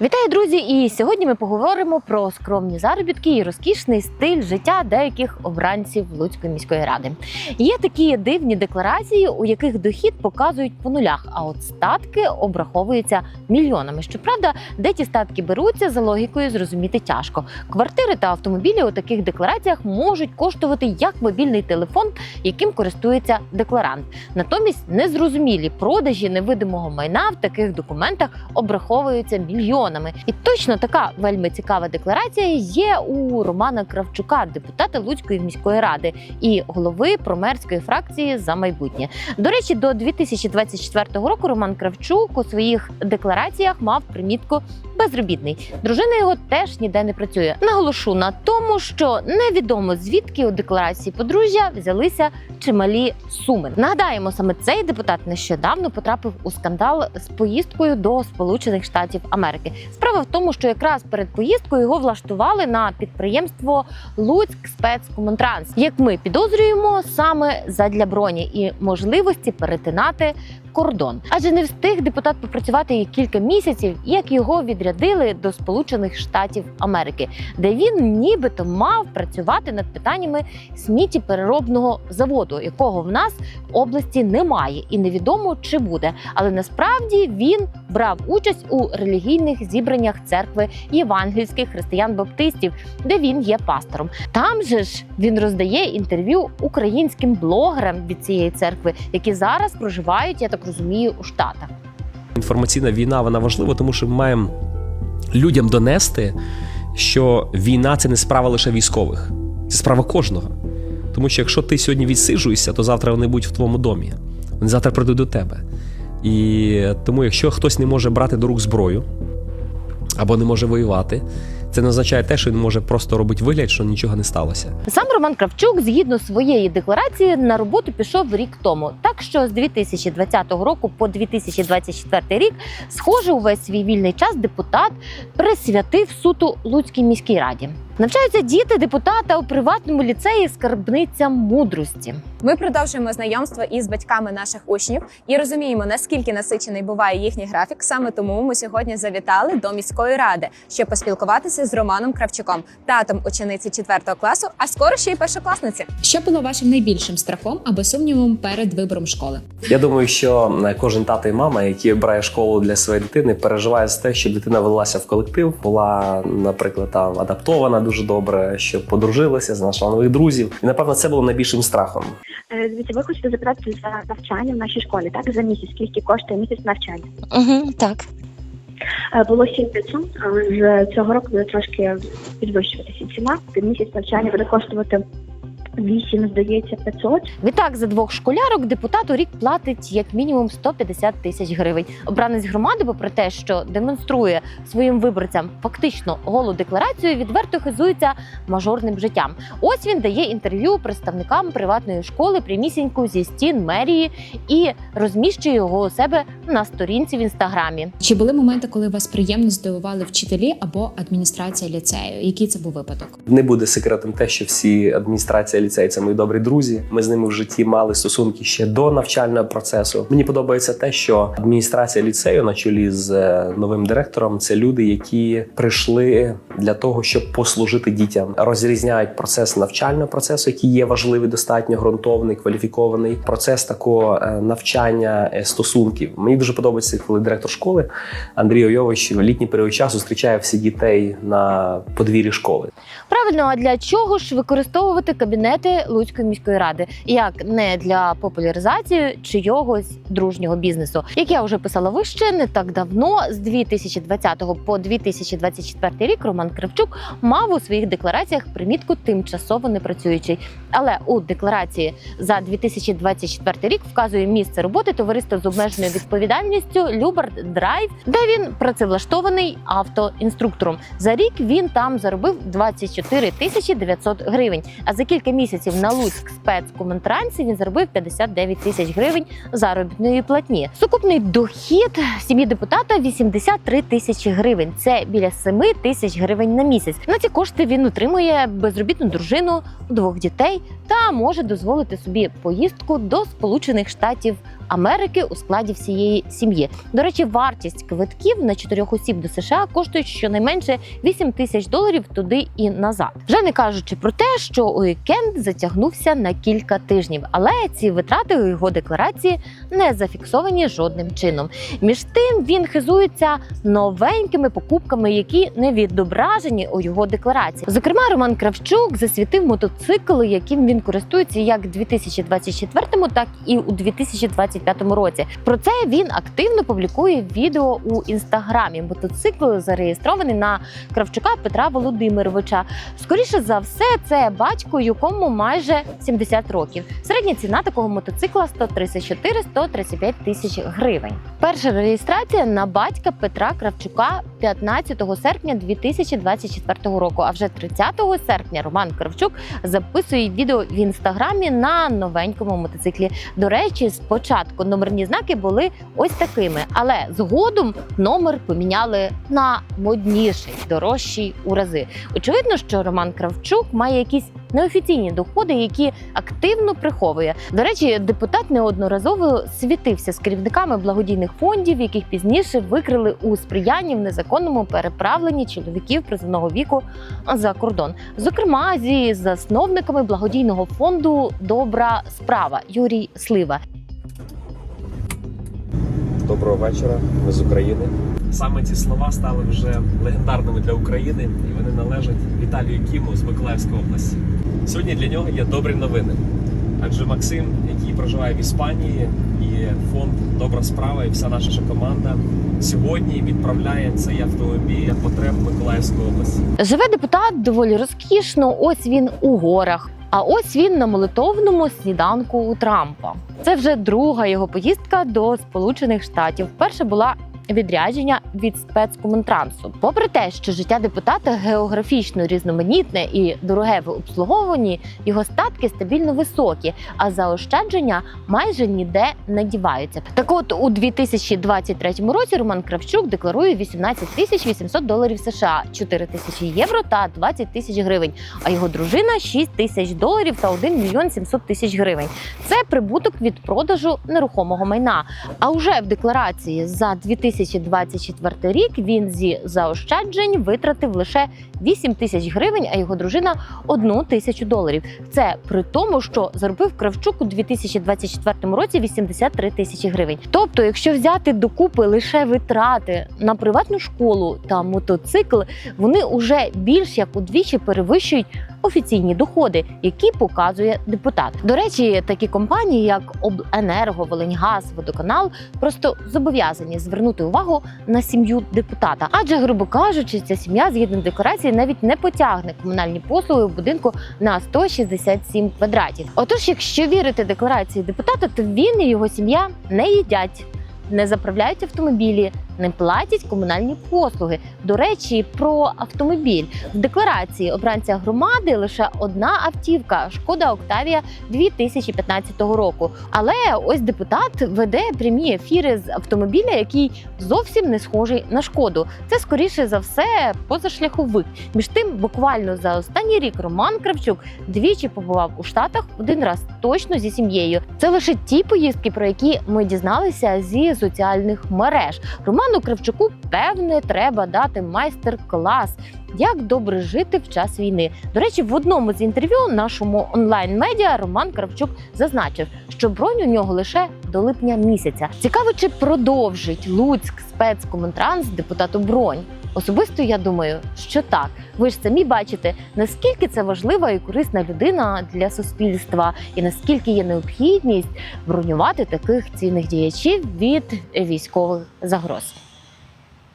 Вітаю, друзі! І сьогодні ми поговоримо про скромні заробітки і розкішний стиль життя деяких обранців Луцької міської ради. Є такі дивні декларації, у яких дохід показують по нулях, а от статки обраховуються мільйонами. Щоправда, де ті статки беруться за логікою зрозуміти тяжко. Квартири та автомобілі у таких деклараціях можуть коштувати як мобільний телефон, яким користується декларант. Натомість незрозумілі продажі невидимого майна в таких документах обраховуються мільйонами. І точно така вельми цікава декларація є у Романа Кравчука, депутата Луцької міської ради і голови промерської фракції за майбутнє. До речі, до 2024 року Роман Кравчук у своїх деклараціях мав примітку безробітний. Дружина його теж ніде не працює. Наголошу на тому, що невідомо звідки у декларації подружжя взялися чималі суми. Нагадаємо, саме цей депутат нещодавно потрапив у скандал з поїздкою до Сполучених Штатів Америки. Справа в тому, що якраз перед поїздкою його влаштували на підприємство Луцьк спецкомунтранс. Як ми підозрюємо, саме задля броні і можливості перетинати кордон. Адже не встиг депутат попрацювати і кілька місяців, як його відрядили до Сполучених Штатів Америки, де він нібито мав працювати над питаннями сміттєпереробного заводу, якого в нас в області немає, і невідомо чи буде. Але насправді він брав участь у релігійних зібраннях церкви євангельських християн-баптистів, де він є пастором. Там же ж він роздає інтерв'ю українським блогерам від цієї церкви, які зараз проживають, я так розумію, у Штатах. Інформаційна війна вона важлива, тому що ми маємо людям донести, що війна це не справа лише військових, це справа кожного. Тому що якщо ти сьогодні відсиджуєшся, то завтра вони будуть в твоєму домі. Вони завтра прийдуть до тебе. І тому, якщо хтось не може брати до рук зброю або не може воювати, це не означає те, що він може просто робити вигляд, що нічого не сталося. Сам Роман Кравчук, згідно своєї декларації, на роботу пішов рік тому. Так що з 2020 року по 2024 рік, схоже, увесь свій вільний час депутат присвятив суто Луцькій міській раді. Навчаються діти депутата у приватному ліцеї скарбниця мудрості. Ми продовжуємо знайомство із батьками наших учнів і розуміємо, наскільки насичений буває їхній графік. Саме тому ми сьогодні завітали до міської ради, щоб поспілкуватися з Романом Кравчуком, татом учениці 4 класу, а скоро ще й першокласниці. Що було вашим найбільшим страхом або сумнівом перед вибором школи? Я думаю, що е, кожен тато і мама, який обирає школу для своєї дитини, переживає за те, щоб дитина велася в колектив, була, наприклад, там адаптована дуже добре, щоб подружилася, знайшла нових друзів. І напевно це було найбільшим страхом. Е, Дивіться, ви хочете запитати за навчання в нашій школі, так? За місяць, скільки коштує місяць навчання? Угу, так. Е, Було 7500, але з цього року буде трошки підвищуватися ціна. Місяць навчання буде коштувати 8, здається, 500. Відтак за двох школярок депутат у рік платить як мінімум 150 тисяч гривень. Обранець громади, попри те, що демонструє своїм виборцям фактично голу декларацію, відверто хизується мажорним життям. Ось він дає інтерв'ю представникам приватної школи прямісіньку зі стін мерії і розміщує його у себе на сторінці в інстаграмі. Чи були моменти, коли вас приємно здивували вчителі або адміністрація ліцею? Який це був випадок? Не буде секретом те, що всі адміністрація ліцею це мої добрі друзі. Ми з ними в житті мали стосунки ще до навчального процесу. Мені подобається те, що адміністрація ліцею на чолі з е, новим директором це люди, які прийшли для того, щоб послужити дітям, розрізняють процес навчального процесу, який є важливий, достатньо ґрунтовний, кваліфікований процес такого е, навчання е, стосунків. Мені дуже подобається, коли директор школи Андрій Ойович в літній період часу зустрічає всіх дітей на подвір'ї школи. Правильно, а для чого ж використовувати кабінети Луцької міської ради? Як не для популяризації чийогось дружнього бізнесу? Як я вже писала вище, не так давно, з 2020 по 2024 рік, Роман Кравчук мав у своїх деклараціях примітку тимчасово непрацюючий. Але у декларації за 2024 рік вказує місце роботи товариства з обмеженою відповідальністю Любард Драйв, де він працевлаштований автоінструктором. За рік він там заробив 24 тисячі 900 гривень. А за кілька місяців на Луцьк спецкоментранці він заробив 59 тисяч гривень заробітної платні. Сукупний дохід сім'ї депутата 83 тисячі гривень. Це біля 7 тисяч гривень на місяць. На ці кошти він утримує безробітну дружину, двох дітей та може дозволити собі поїздку до Сполучених Штатів Америки у складі всієї сім'ї. До речі, вартість квитків на чотирьох осіб до США коштує щонайменше 8 тисяч доларів туди і назад. Вже не кажучи про те, що уікенд затягнувся на кілька тижнів, але ці витрати у його декларації не зафіксовані жодним чином. Між тим він хизується новенькими покупками, які не відображені у його декларації. Зокрема, Роман Кравчук засвітив мотоцикл, яким він користується як у 2024, так і у 2025 році. Про це він активно публікує відео у інстаграмі. Мотоцикл зареєстрований на Кравчука Петра Володимировича. Скоріше за все, це батько, якому майже 70 років. Середня ціна такого мотоцикла 134-135 тисяч гривень. Перша реєстрація на батька Петра Кравчука 15 серпня 2024 року. А вже 30 серпня Роман Кравчук записує відео в інстаграмі на новенькому мотоциклі. До речі, спочатку номерні знаки були ось такими, але згодом номер поміняли на модніший, дорожчий у рази. Очевидно, що Роман Кравчук має якісь неофіційні доходи, які активно приховує. До речі, депутат неодноразово світився з керівниками благодійних фондів, яких пізніше викрили у сприянні в незаконному переправленні чоловіків призовного віку за кордон. Зокрема, зі засновниками благодійного фонду Добра справа Юрій Слива. Доброго вечора. Ми з України. Саме ці слова стали вже легендарними для України, і вони належать Віталію Кіму з Миколаївської області. Сьогодні для нього є добрі новини. Адже Максим, який проживає в Іспанії, і фонд Добра справа, і вся наша команда сьогодні відправляє цей автомобіль для потреб Миколаївської області. Живе депутат доволі розкішно. Ось він у горах. А ось він на молитовному сніданку у Трампа. Це вже друга його поїздка до Сполучених Штатів. Перша була відрядження від спецкомунтрансу. Попри те, що життя депутата географічно різноманітне і дороге в обслуговуванні, його статки стабільно високі, а заощадження майже ніде не діваються. Так от у 2023 році Роман Кравчук декларує 18 тисяч 800 доларів США, 4 тисячі євро та 20 тисяч гривень. А його дружина 6 тисяч доларів та 1 мільйон 700 тисяч гривень. Це прибуток від продажу нерухомого майна. А вже в декларації за 2024 рік він зі заощаджень витратив лише 8 тисяч гривень, а його дружина 1 тисячу доларів. Це при тому, що заробив Кравчук у 2024 році 83 тисячі гривень. Тобто, якщо взяти докупи лише витрати на приватну школу та мотоцикл, вони уже більш як удвічі перевищують офіційні доходи, які показує депутат. До речі, такі компанії, як Обленерго, Волиньгаз, Водоканал, просто зобов'язані звернути увагу на сім'ю депутата. Адже, грубо кажучи, ця сім'я згідно декларації навіть не потягне комунальні послуги в будинку на 167 квадратів. Отож, якщо вірити декларації депутата, то він і його сім'я не їдять. Не заправляють автомобілі, не платять комунальні послуги. До речі, про автомобіль в декларації обранця громади лише одна автівка шкода Октавія 2015 року. Але ось депутат веде прямі ефіри з автомобіля, який зовсім не схожий на шкоду. Це скоріше за все позашляховик. Між тим, буквально за останній рік Роман Кравчук двічі побував у Штатах, один раз точно зі сім'єю. Це лише ті поїздки, про які ми дізналися зі соціальних мереж. Роману Кравчуку певне треба дати майстер-клас. Як добре жити в час війни? До речі, в одному з інтерв'ю нашому онлайн-медіа Роман Кравчук зазначив, що бронь у нього лише до липня місяця. Цікаво, чи продовжить Луцьк спецкомунтранс депутату бронь. Особисто я думаю, що так. Ви ж самі бачите, наскільки це важлива і корисна людина для суспільства, і наскільки є необхідність бронювати таких цінних діячів від військових загроз.